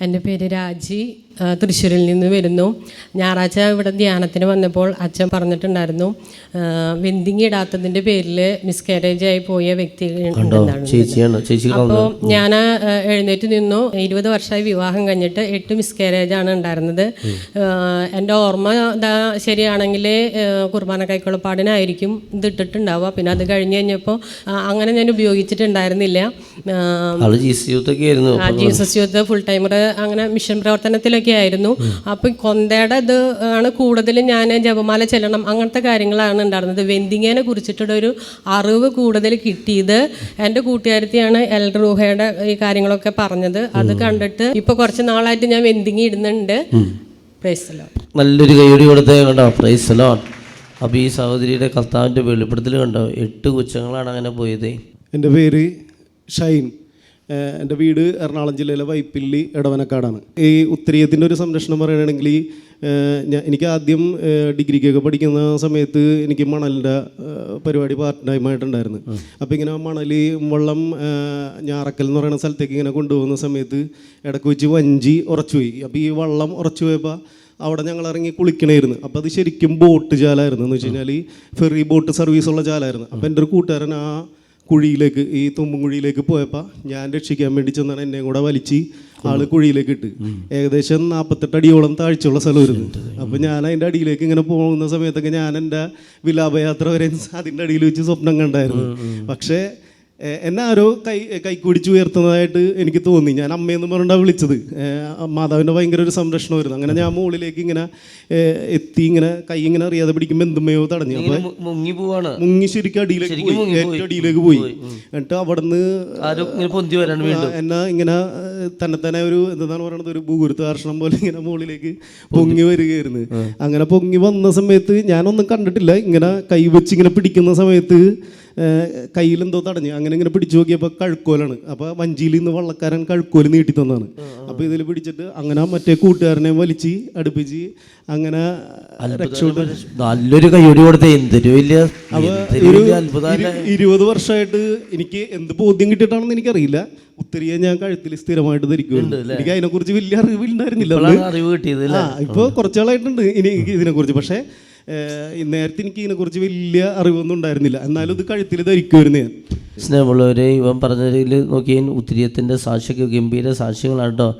എന്റെ പേര് രാജി തൃശ്ശൂരിൽ നിന്ന് വരുന്നു. ഞായറാഴ്ച ഇവിടെ ധ്യാനത്തിന് വന്നപ്പോൾ അച്ഛൻ പറഞ്ഞിട്ടുണ്ടായിരുന്നു വെന്തിങ് ഇടാത്തതിന്റെ പേരിൽ മിസ്കാരേജ് ആയി പോയ വ്യക്തി അപ്പോൾ ഞാൻ എഴുന്നേറ്റ് നിന്നു. ഇരുപത് വർഷമായി വിവാഹം കഴിഞ്ഞിട്ട് എട്ട് മിസ്കാരേജ് ആണ് ഉണ്ടായിരുന്നത്. എന്റെ ഓർമ്മ എന്താ ശരിയാണെങ്കിൽ കുർബാന കൈക്കുളപ്പാടിനായിരിക്കും ഇത് ഇട്ടിട്ടുണ്ടാവുക. പിന്നെ അത് കഴിഞ്ഞ് കഴിഞ്ഞപ്പോൾ അങ്ങനെ ഞാൻ ഉപയോഗിച്ചിട്ടുണ്ടായിരുന്നില്ല. ജീസസ് യൂത്ത് ഫുൾ ടൈമർ അങ്ങനെ മിഷൻ പ്രവർത്തനത്തിലൊക്കെ ആയിരുന്നു. അപ്പോൾ കൊന്തയുടെ ഇത് ആണ് കൂടുതലും ഞാൻ ജപമാല ചെല്ലണം അങ്ങനത്തെ കാര്യങ്ങളാണ് ഉണ്ടായിരുന്നത്. വെന്തിങ്ങേനെ കുറിച്ചിട്ടുള്ള ഒരു അറിവ് കൂടുതൽ കിട്ടിയത് എന്റെ കൂട്ടുകാരത്തിയാണ് എൽ റൂഹയുടെ ഈ കാര്യങ്ങളൊക്കെ പറഞ്ഞത്. അത് കണ്ടിട്ട് ഇപ്പൊ കുറച്ച് നാളായിട്ട് ഞാൻ വെന്തിങ്ങി ഇടുന്നുണ്ട്. പ്രൈസലോ നല്ലൊരു കൈയടി കൊടുത്തേ കണ്ടോ? പ്രൈസ് ലോൺ അപ്പോൾ ഈ സഹോദരിയുടെ കർത്താവിന്റെ വെളിപ്പെടുത്തൽ കണ്ടോ? എട്ട് കൊച്ചങ്ങളാണ് അങ്ങനെ പോയത്. എന്റെ പേര് ഷൈൻ. എന്റെ വീട് എറണാകുളം ജില്ലയിലെ വൈപ്പില്ലി ഇടവനക്കാടാണ് ഈ ഉത്തരീയത്തിന്റെ ഒരു സംരക്ഷണം പറയുകയാണെങ്കിൽ ഞാൻ എനിക്ക് ആദ്യം ഡിഗ്രിക്കൊക്കെ പഠിക്കുന്ന സമയത്ത് എനിക്ക് മണലിന്റെ പരിപാടി പാർട്ട് ടൈമായിട്ടുണ്ടായിരുന്നു അപ്പോൾ ഇങ്ങനെ മണൽ വെള്ളം ഞാറക്കൽ എന്ന് പറയുന്ന സ്ഥലത്തേക്ക് ഇങ്ങനെ കൊണ്ടുപോകുന്ന സമയത്ത് ഇടയ്ക്ക് വെച്ച് വഞ്ചി ഉറച്ചുപോയി അപ്പോൾ ഈ വെള്ളം ഉറച്ചു പോയപ്പോൾ അവിടെ ഞങ്ങൾ ഇറങ്ങി കുളിക്കണമായിരുന്നു അപ്പോൾ അത് ശരിക്കും ബോട്ട് ചാലായിരുന്നു എന്ന് വെച്ച് കഴിഞ്ഞാൽ ഫെറി ബോട്ട് സർവീസുള്ള ചാലായിരുന്നു അപ്പോൾ എന്റെ ഒരു കൂട്ടുകാരൻ ആ കുഴിയിലേക്ക് ഈ തുമ്പും കുഴിയിലേക്ക് പോയപ്പോൾ ഞാൻ രക്ഷിക്കാൻ വേണ്ടി ചെന്നാണ് എന്നെ കൂടെ വലിച്ച് ആൾ കുഴിയിലേക്ക് ഇട്ട്. ഏകദേശം നാൽപ്പത്തെട്ട് അടിയോളം താഴ്ചയുള്ള സ്ഥലമായിരുന്നു. അപ്പോൾ ഞാൻ അതിന്റെ അടിയിലേക്ക് ഇങ്ങനെ പോകുന്ന സമയത്തൊക്കെ ഞാൻ എന്റെ വിലാപയാത്ര വരെ അതിന്റെ അടിയിൽ വെച്ച് സ്വപ്നം കണ്ടായിരുന്നു. പക്ഷേ എന്നെ ആരോ കൈ കൈക്കുടിച്ച് ഉയർത്തുന്നതായിട്ട് എനിക്ക് തോന്നി. ഞാൻ അമ്മയെന്ന് പറഞ്ഞിട്ടാണ് വിളിച്ചത്. മാതാവിന്റെ ഭയങ്കര ഒരു സംരക്ഷണമായിരുന്നു. അങ്ങനെ ഞാൻ മുകളിലേക്ക് ഇങ്ങനെ എത്തി ഇങ്ങനെ കൈ ഇങ്ങനെ അറിയാതെ പിടിക്കുമ്പോൾ എന്തുമയോ തടഞ്ഞു. അപ്പോൾ മുങ്ങി പോവാണ്. മുങ്ങി ശരിക്കും അടിയിലേക്ക് പോയി. ഏറ്റവും അടിയിലേക്ക് പോയി. എന്നിട്ട് അവിടുന്ന് എന്നെ ഇങ്ങനെ തന്നെ തന്നെ ഒരു എന്താണ് പറയണത്? ഒരു ഭൂഗുരുത്ത് കർഷണം പോലെ ഇങ്ങനെ മുകളിലേക്ക് പൊങ്ങി വരികയായിരുന്നു. അങ്ങനെ പൊങ്ങി വന്ന സമയത്ത് ഞാനൊന്നും കണ്ടിട്ടില്ല. ഇങ്ങനെ കൈ വെച്ച് ഇങ്ങനെ പിടിക്കുന്ന സമയത്ത് കയ്യിൽ എന്തോ തടഞ്ഞു. അങ്ങനെ ഇങ്ങനെ പിടിച്ചു നോക്കിയപ്പോൾ കഴുക്കോലാണ്. അപ്പോൾ വഞ്ചിയിൽ നിന്ന് വള്ളക്കാരൻ കഴുക്കോൽ നീട്ടി തന്നാണ്. അപ്പോൾ ഇതിൽ പിടിച്ചിട്ട് അങ്ങനെ മറ്റേ കൂട്ടുകാരനെ വലിച്ച് അടുപ്പിച്ച് അങ്ങനെ നല്ലൊരു കൈയടി കൊടുത്ത. എന്തൊരു വലിയ ഇരുപത് വർഷമായിട്ട് എനിക്ക് എന്ത് ബോധ്യം കിട്ടിയിട്ടാണെന്ന് എനിക്കറിയില്ല. ഉത്തരിയെ ഞാൻ കഴുത്തിൽ സ്ഥിരമായിട്ട് ധരിക്കുന്നുണ്ട് എനിക്ക് അതിനെക്കുറിച്ച് വലിയ അറിവില്ലായിരുന്നില്ല ഇപ്പൊ കുറച്ചാളായിട്ടുണ്ട് ഇനി എനിക്ക് ഇതിനെക്കുറിച്ച്. പക്ഷേ നേരത്തെ എനിക്ക് ഇതിനെക്കുറിച്ച് വലിയ അറിവൊന്നും ഉണ്ടായിരുന്നില്ല. എന്നാലും ഇത് കഴുത്തിൽ ധരിക്കുമായിരുന്നു ഞാൻ. സ്നേഹമുള്ളവരെ ഇവൻ പറഞ്ഞതിൽ നോക്കിയാൽ ഉത്തിരിയത്തിന്റെ സാക്ഷിക്ക് ഗംഭീര സാക്ഷ്യങ്ങളാണ് കേട്ടോ.